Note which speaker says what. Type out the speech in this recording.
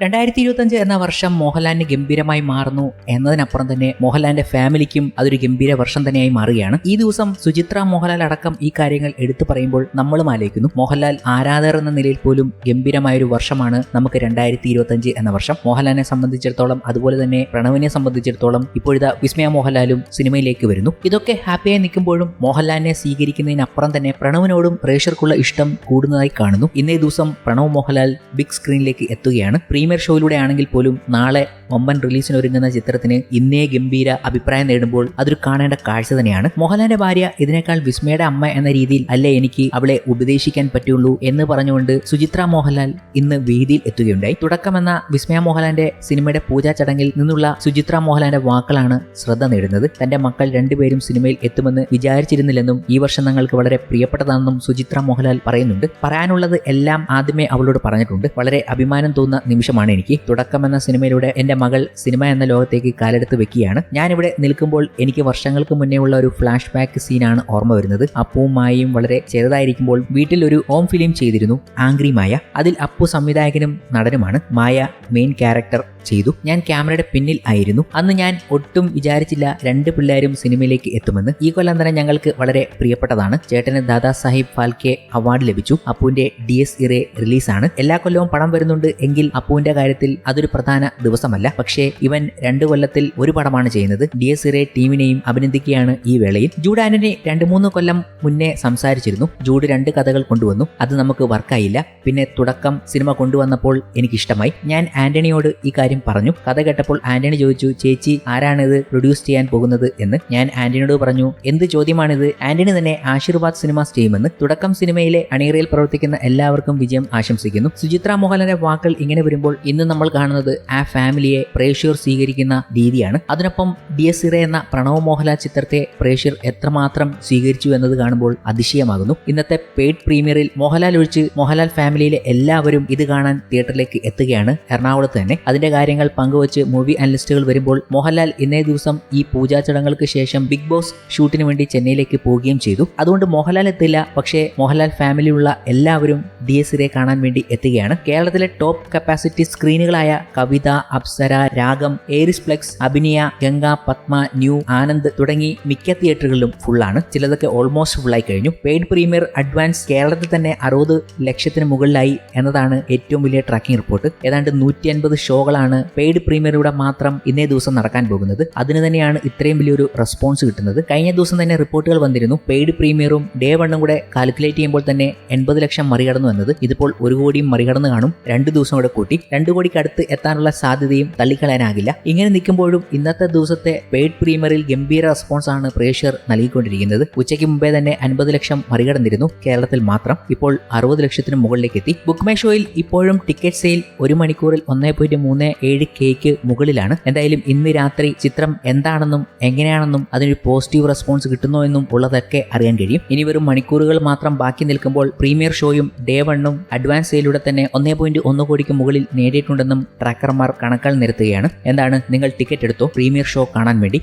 Speaker 1: രണ്ടായിരത്തി ഇരുപത്തഞ്ച് എന്ന വർഷം മോഹൻലാലിന് ഗംഭീരമായി മാറുന്നു എന്നതിനപ്പുറം തന്നെ മോഹൻലാലിന്റെ ഫാമിലിക്കും അതൊരു ഗംഭീര വർഷം തന്നെയായി മാറുകയാണ്. ഈ ദിവസം സുചിത്ര മോഹൻലാൽ അടക്കം ഈ കാര്യങ്ങൾ എടുത്തു പറയുമ്പോൾ നമ്മളും ആലോചിക്കുന്നു. മോഹൻലാൽ ആരാധകർ എന്ന നിലയിൽ പോലും ഗംഭീരമായ ഒരു വർഷമാണ് നമുക്ക് രണ്ടായിരത്തി ഇരുപത്തഞ്ച് എന്ന വർഷം. മോഹൻലാലിനെ സംബന്ധിച്ചിടത്തോളം അതുപോലെ തന്നെ പ്രണവിനെ സംബന്ധിച്ചിടത്തോളം ഇപ്പോഴത്തെ വിസ്മയ മോഹൻലാലും സിനിമയിലേക്ക് വരുന്നു. ഇതൊക്കെ ഹാപ്പിയായി നിൽക്കുമ്പോഴും മോഹൻലാലിനെ സ്വീകരിക്കുന്നതിനപ്പുറം തന്നെ പ്രണവിനോടും പ്രേക്ഷകർക്കുള്ള ഇഷ്ടം കൂടുന്നതായി കാണുന്നു. ഇന്നേ ദിവസം പ്രണവ് മോഹൻലാൽ ബിഗ് സ്ക്രീനിലേക്ക് എത്തുകയാണ്. പ്രീമിയർ ഷോയിലൂടെ ആണെങ്കിൽ പോലും നാളെ ഒമ്പൻ റിലീസിന് ഒരുങ്ങുന്ന ചിത്രത്തിന് ഇന്നേ ഗംഭീര അഭിപ്രായം നേടുമ്പോൾ അതൊരു കാണേണ്ട കാഴ്ച തന്നെയാണ്. മോഹൻലാലിന്റെ ഭാര്യ ഇതിനേക്കാൾ വിസ്മയുടെ അമ്മ എന്ന രീതിയിൽ അല്ലേ എനിക്ക് അവളെ ഉപദേശിക്കാൻ പറ്റുള്ളൂ എന്ന് പറഞ്ഞുകൊണ്ട് സുചിത്ര മോഹൻലാൽ ഇന്ന് വേദിയിൽ എത്തുകയുണ്ടായി. തുടക്കമെന്ന വിസ്മയ മോഹൻലാലിന്റെ സിനിമയുടെ പൂജാ ചടങ്ങിൽ നിന്നുള്ള സുചിത്ര മോഹൻലാലിന്റെ വാക്കുകളാണ് ശ്രദ്ധ നേടുന്നത്. തന്റെ മക്കൾ രണ്ടുപേരും സിനിമയിൽ എത്തുമെന്ന് വിചാരിച്ചിരുന്നില്ലെന്നും ഈ വർഷം തങ്ങൾക്ക് വളരെ പ്രിയപ്പെട്ടതാണെന്നും സുചിത്ര മോഹൻലാൽ പറയുന്നുണ്ട്. പറയാനുള്ളത് എല്ലാം ആദ്യമേ അവളോട് പറഞ്ഞിട്ടുണ്ട്. വളരെ അഭിമാനം തോന്നുന്ന നിമിഷമാണ് എനിക്ക്. തുടക്കം എന്ന സിനിമയിലൂടെ എന്റെ മകൾ സിനിമ എന്ന ലോകത്തേക്ക് കാലെടുത്ത് വെക്കുകയാണ്. ഞാനിവിടെ നിൽക്കുമ്പോൾ എനിക്ക് വർഷങ്ങൾക്ക് മുന്നേ ഉള്ള ഒരു ഫ്ലാഷ് ബാക്ക് സീനാണ് ഓർമ്മ വരുന്നത്. അപ്പുവുമായും വളരെ ചെറുതായിരിക്കുമ്പോൾ വീട്ടിൽ ഒരു ഹോം ഫിലിം ചെയ്തിരുന്നു ആംഗ്രി മായ. അതിൽ അപ്പു സംവിധായകനും നടനുമാണ്. മായ മെയിൻ ക്യാരക്ടർ ചെയ്തു. ഞാൻ ക്യാമറയുടെ പിന്നിൽ ആയിരുന്നു. അന്ന് ഞാൻ ഒട്ടും വിചാരിച്ചില്ല രണ്ട് പിള്ളേരും സിനിമയിലേക്ക് എത്തുമെന്ന്. ഈ കൊല്ലം തന്നെ ഞങ്ങൾക്ക് വളരെ പ്രിയപ്പെട്ടതാണ്. ചേട്ടന് ദാദാ സാഹിബ് ഫാൽക്കെ അവാർഡ് ലഭിച്ചു. അപ്പുവിന്റെ ഡി എസ് ഇറെ റിലീസാണ്. എല്ലാ കൊല്ലവും പടം വരുന്നുണ്ട് എങ്കിൽ അപ്പുവിന്റെ കാര്യത്തിൽ അതൊരു പ്രധാന ദിവസമല്ല. പക്ഷേ ഇവൻ രണ്ട് കൊല്ലത്തിൽ ഒരു പടമാണ് ചെയ്യുന്നത്. ഡി എസ് ഇറെ ടീമിനെയും അഭിനന്ദിക്കുകയാണ് ഈ വേളയിൽ. ജൂഡ് ആന്റണി രണ്ട് മൂന്ന് കൊല്ലം മുന്നേ സംസാരിച്ചിരുന്നു. ജൂഡ് രണ്ട് കഥകൾ കൊണ്ടുവന്നു. അത് നമുക്ക് വർക്കായില്ല. പിന്നെ തുടക്കം സിനിമ കൊണ്ടുവന്നപ്പോൾ എനിക്കിഷ്ടമായി. ഞാൻ ആന്റണിയോട് ഈ കാര്യം പറഞ്ഞു. കഥ കേട്ടപ്പോൾ ആന്റണി ചോദിച്ചു ചേച്ചി ആരാണിത് പ്രൊഡ്യൂസ് ചെയ്യാൻ പോകുന്നത്? എന്ന് ഞാൻ ആന്റണിയോട് പറഞ്ഞു എന്ത് ചോദ്യമാണിത്? ആന്റണി തന്നെ ആശീർവാദ് സിനിമാസ് ചെയ്യുമെന്ന് തുടക്കം സിനിമയിലെ അണിയറയിൽ പ്രവർത്തിക്കുന്ന എല്ലാവർക്കും വിജയം ആശംസിക്കുന്നു. സുചിത്ര മോഹൻലാലിന്റെ വാക്കുകൾ ഇങ്ങനെ വരുമ്പോൾ ഇന്ന് നമ്മൾ കാണുന്നത് ആ ഫാമിലിയെ പ്രേക്ഷകർ സ്വീകരിക്കുന്ന രീതിയാണ്. അതിനൊപ്പം ഡി എസ് ഇറ എന്ന പ്രണവ് മോഹൻലാൽ ചിത്രത്തെ പ്രേക്ഷകർ എത്രമാത്രം സ്വീകരിച്ചു എന്നത് കാണുമ്പോൾ അതിശയമാകുന്നു. ഇന്നത്തെ പെയ്ഡ് പ്രീമിയറിൽ മോഹൻലാൽ ഒഴിച്ച് മോഹൻലാൽ ഫാമിലിയിലെ എല്ലാവരും ഇത് കാണാൻ തിയേറ്ററിലേക്ക് എത്തുകയാണ് എറണാകുളത്ത് തന്നെ. അതിന്റെ കാര്യങ്ങൾ പങ്കുവച്ച് മൂവി അനലിസ്റ്റുകൾ വരുമ്പോൾ മോഹൻലാൽ ഇന്നേ ദിവസം ഈ പൂജാ ചടങ്ങുകൾക്ക് ശേഷം ബിഗ് ബോസ് ഷൂട്ടിന് വേണ്ടി ചെന്നൈയിലേക്ക് പോവുകയും ചെയ്തു. അതുകൊണ്ട് മോഹൻലാൽ എത്തില്ല. പക്ഷേ മോഹൻലാൽ ഫാമിലിയുള്ള എല്ലാവരും ഡി എസ് ഇറെ കാണാൻ വേണ്ടി എത്തുകയാണ്. കേരളത്തിലെ ടോപ്പ് കപ്പാസിറ്റി സ്ക്രീനുകളായ കവിത അപ്സര രാഗം എയറിസ് പ്ലെക്സ് അഭിനയ ഗംഗ പത്മ ന്യൂ ആനന്ദ് തുടങ്ങി മിക്ക തിയേറ്ററുകളിലും ഫുള്ളാണ് ചിലതൊക്കെ ഓൾമോസ്റ്റ് ഫുള്ളായി കഴിഞ്ഞു. പെയ്ഡ് പ്രീമിയർ അഡ്വാൻസ് കേരളത്തിൽ തന്നെ അറുപത് ലക്ഷത്തിന് മുകളിലായി എന്നതാണ് ഏറ്റവും വലിയ ട്രാക്കിംഗ് റിപ്പോർട്ട് ഏതാണ്ട് നൂറ്റി അൻപത് ഷോകളാണ് പെയ്ഡ് പ്രീമിയറിലൂടെ മാത്രം ഇന്നേ ദിവസം നടക്കാൻ പോകുന്നത്. അതിന് തന്നെയാണ് ഇത്രയും വലിയൊരു റെസ്പോൺസ് കിട്ടുന്നത്. കഴിഞ്ഞ ദിവസം തന്നെ റിപ്പോർട്ടുകൾ വന്നിരുന്നു. പെയ്ഡ് പ്രീമിയറും ഡേ വണ്ണും കൂടെ കാൽക്കുലേറ്റ് ചെയ്യുമ്പോൾ തന്നെ എൺപത് ലക്ഷം മറികടന്നു എന്നത് ഇതിപ്പോൾ ഒരു കോടിയും മറികടന്ന് കാണും. രണ്ട് ദിവസം കൂടെ കൂട്ടി. രണ്ട് കോടിക്ക് അടുത്ത് എത്താനുള്ള സാധ്യതയും തള്ളിക്കളയാനാകില്ല. ഇങ്ങനെ നിൽക്കുമ്പോഴും ഇന്നത്തെ ദിവസത്തെ പെയ്ഡ് പ്രീമിയറിൽ ഗംഭീര റെസ്പോൺസ് ആണ് പ്രേക്ഷകർ നൽകിക്കൊണ്ടിരിക്കുന്നത്. ഉച്ചയ്ക്ക് മുമ്പേ തന്നെ അൻപത് ലക്ഷം മറികടന്നിരുന്നു കേരളത്തിൽ മാത്രം. ഇപ്പോൾ അറുപത് ലക്ഷത്തിന് മുകളിലേക്ക് എത്തി. ബുക്ക് മൈ ഷോയിൽ ഇപ്പോഴും ടിക്കറ്റ് സെയിൽ ഒരു മണിക്കൂറിൽ ഒന്നേ പോയിന്റ് മൂന്ന് ഏഴ് കേക്ക് മുകളിലാണ്. എന്തായാലും ഇന്ന് രാത്രി ചിത്രം എന്താണെന്നും എങ്ങനെയാണെന്നും അതിനൊരു പോസിറ്റീവ് റെസ്പോൺസ് കിട്ടുന്നോ എന്നും ഉള്ളതൊക്കെ അറിയാൻ കഴിയും. ഇനി വെറും മണിക്കൂറുകൾ മാത്രം ബാക്കി നിൽക്കുമ്പോൾ പ്രീമിയർ ഷോയും ഡേ വണ്ണും അഡ്വാൻസ് സെയിലൂടെ തന്നെ ഒന്നേ പോയിന്റ് ഒന്ന് കോടിക്ക് മുകളിൽ നേടിയിട്ടുണ്ടെന്നും ട്രാക്കർമാർ കണക്കുകൾ നിരത്തുകയാണ്. എന്താണ്? നിങ്ങൾ ടിക്കറ്റ് എടുത്തോ? പ്രീമിയർ ഷോ കാണാൻ വേണ്ടി.